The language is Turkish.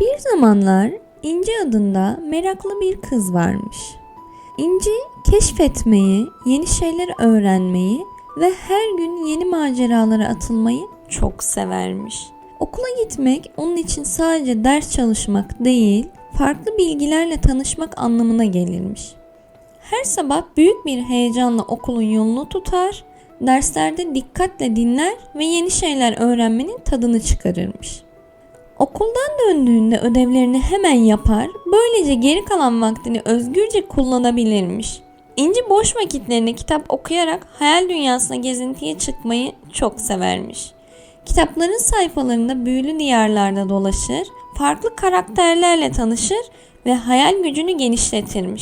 Bir zamanlar İnci adında meraklı bir kız varmış. İnci keşfetmeyi, yeni şeyler öğrenmeyi ve her gün yeni maceralara atılmayı çok severmiş. Okula gitmek onun için sadece ders çalışmak değil, farklı bilgilerle tanışmak anlamına gelirmiş. Her sabah büyük bir heyecanla okulun yolunu tutar, derslerde dikkatle dinler ve yeni şeyler öğrenmenin tadını çıkarırmış. Okuldan döndüğünde ödevlerini hemen yapar, böylece geri kalan vaktini özgürce kullanabilirmiş. İnci boş vakitlerinde kitap okuyarak hayal dünyasına gezintiye çıkmayı çok severmiş. Kitapların sayfalarında büyülü diyarlarda dolaşır, farklı karakterlerle tanışır ve hayal gücünü genişletirmiş.